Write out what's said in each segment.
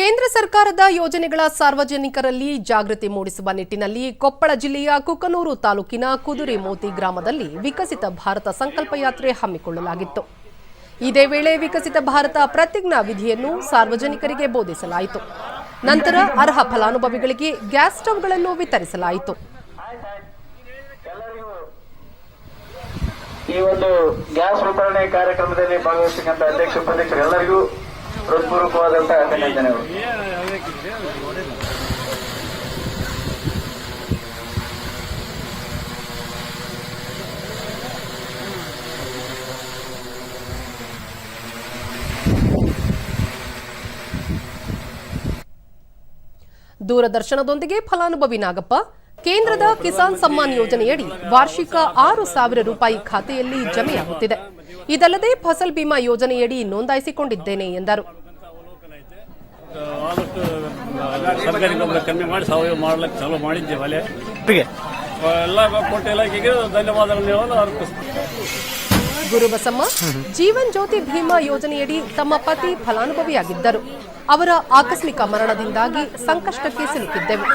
ಕೇಂದ್ರ ಸರ್ಕಾರದ ಯೋಜನೆಗಳ ಸಾರ್ವಜನಿಕರಲ್ಲಿ ಜಾಗೃತಿ ಮೂಡಿಸುವ ನಿಟ್ಟಿನಲ್ಲಿ ಕೊಪ್ಪಳ ಜಿಲ್ಲೆಯ ಕುಕನೂರು ತಾಲೂಕಿನ ಕುದುರೆ ಮೋತಿ ಗ್ರಾಮದಲ್ಲಿ ವಿಕಸಿತ ಭಾರತ ಸಂಕಲ್ಪ ಯಾತ್ರೆ ಹಮ್ಮಿಕೊಳ್ಳಲಾಗಿತ್ತು. ಇದೇ ವೇಳೆ ವಿಕಸಿತ ಭಾರತ ಪ್ರತಿಜ್ಞಾ ವಿಧಿಯನ್ನು ಸಾರ್ವಜನಿಕರಿಗೆ ಬೋಧಿಸಲಾಯಿತು. ನಂತರ ಅರ್ಹ ಫಲಾನುಭವಿಗಳಿಗೆ ಗ್ಯಾಸ್ ಸ್ಟವ್ಗಳನ್ನು ವಿತರಿಸಲಾಯಿತು. ಈ ಒಂದು ಗ್ಯಾಸ್ ವಿತರಣೆ ಕಾರ್ಯಕ್ರಮದಲ್ಲಿ ಭಾಗವಹಿಸಿದಂತ ಅಧ್ಯಕ್ಷ ಉಪಾಧ್ಯಕ್ಷರು ಹೃತ್ಪೂರ್ವಕವಾದಂತಹ ಅಭಿನಂದನೆಗಳು. ದೂರದರ್ಶನದೊಂದಿಗೆ ಫಲಾನುಭವಿ ನಾಗಪ್ಪ, ಕೇಂದ್ರದ ಕಿಸಾನ್ ಸಮ್ಮಾನ್ ಯೋಜನೆಯಡಿ ವಾರ್ಷಿಕ ಆರು ಸಾವಿರ ರೂಪಾಯಿ ಖಾತೆಯಲ್ಲಿ ಜಮೆಯಾಗುತ್ತಿದೆ. ಇದಲ್ಲದೆ ಫಸಲ್ ಬಿಮಾ ಯೋಜನೆಯಡಿ ನೋಂದಾಯಿಸಿಕೊಂಡಿದ್ದೇನೆ ಎಂದರು. ಆದಷ್ಟು ಸರ್ಕಾರಿ ಗೊಬ್ಬರ ಕಮ್ಮಿ ಮಾಡಿ ಸಾವಯವ ಮಾಡ್ಲಿಕ್ಕೆ ಚಾಲೂ ಮಾಡಿದ್ದೇವೆ ಅಲ್ಲೇ ಎಲ್ಲ ಕೊಟ್ಟ ಇಲಾಖೆಗೆ ಧನ್ಯವಾದಗಳನ್ನು ಹೇಳಲು ಗುರುಬಸಮ್ಮ ಜೀವನ್ ಜ್ಯೋತಿ ಭೀಮಾ ಯೋಜನೆಯಡಿ ತಮ್ಮ ಪತಿ ಫಲಾನುಭವಿಯಾಗಿದ್ದರು. ಅವರ ಆಕಸ್ಮಿಕ ಮರಣದಿಂದಾಗಿ ಸಂಕಷ್ಟಕ್ಕೆ ಸಿಲುಕಿದ್ದೆವು.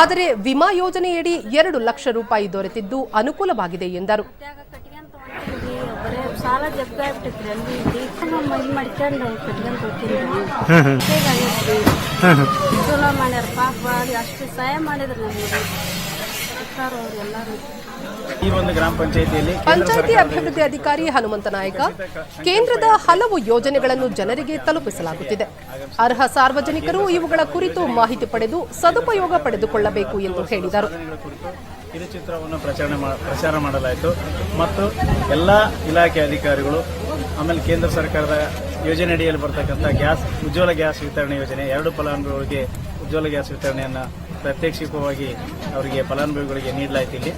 ಆದರೆ ವಿಮಾ ಯೋಜನೆಯಡಿ ಎರಡು ಲಕ್ಷ ರೂಪಾಯಿ ದೊರೆತಿದ್ದು ಅನುಕೂಲವಾಗಿದೆ ಎಂದರು. ಬರೇ ಸಾಲ ಜಗ್ಗ ಆಗ್ಬಿಟ್ಟೈತ್ರಿ ಅಲ್ಲಿ. ಇಲ್ಲಿ ನಮ್ಮ ಇದು ಮಾಡ್ಕೊಂಡು ಕಟ್ಕೊಂತ ಹೋಗ್ತೀನಿ ಮಾಡ್ಯಾರ ಪಾಪ ಅಷ್ಟು ಸಹಾಯ ಮಾಡಿದ್ರು ನಮಗೆ. ಎಲ್ಲರೂ. ಈ ಒಂದು ಗ್ರಾಮ ಪಂಚಾಯಿತಿಯಲ್ಲಿ ಪಂಚಾಯಿತಿ ಅಭಿವೃದ್ಧಿ ಅಧಿಕಾರಿ ಹನುಮಂತ ನಾಯಕ ಕೇಂದ್ರದ ಹಲವು ಯೋಜನೆಗಳನ್ನು ಜನರಿಗೆ ತಲುಪಿಸಲಾಗುತ್ತಿದೆ. ಅರ್ಹ ಸಾರ್ವಜನಿಕರು ಇವುಗಳ ಕುರಿತು ಮಾಹಿತಿ ಪಡೆದು ಸದುಪಯೋಗ ಪಡೆದುಕೊಳ್ಳಬೇಕು ಎಂದು ಹೇಳಿದರು. ಕಿರುಚಿತ್ರವನ್ನು ಪ್ರಚಾರ ಪ್ರಚಾರ ಮಾಡಲಾಯಿತು. ಮತ್ತು ಎಲ್ಲ ಇಲಾಖೆ ಅಧಿಕಾರಿಗಳು ಆಮೇಲೆ ಕೇಂದ್ರ ಸರ್ಕಾರದ ಯೋಜನೆ ಅಡಿಯಲ್ಲಿ ಬರ್ತಕ್ಕಂಥ ಗ್ಯಾಸ್ ಉಜ್ವಲ ಗ್ಯಾಸ್ ವಿತರಣೆ ಯೋಜನೆ ಎರಡು ಫಲಾನುಭವಿಗಳಿಗೆ ಉಜ್ವಲ ಗ್ಯಾಸ್ ವಿತರಣೆಯನ್ನು ಪ್ರತ್ಯಕ್ಷಿಕವಾಗಿ ಅವರಿಗೆ ಫಲಾನುಭವಿಗಳಿಗೆ ನೀಡಲಾಯಿತು ಇಲ್ಲಿ.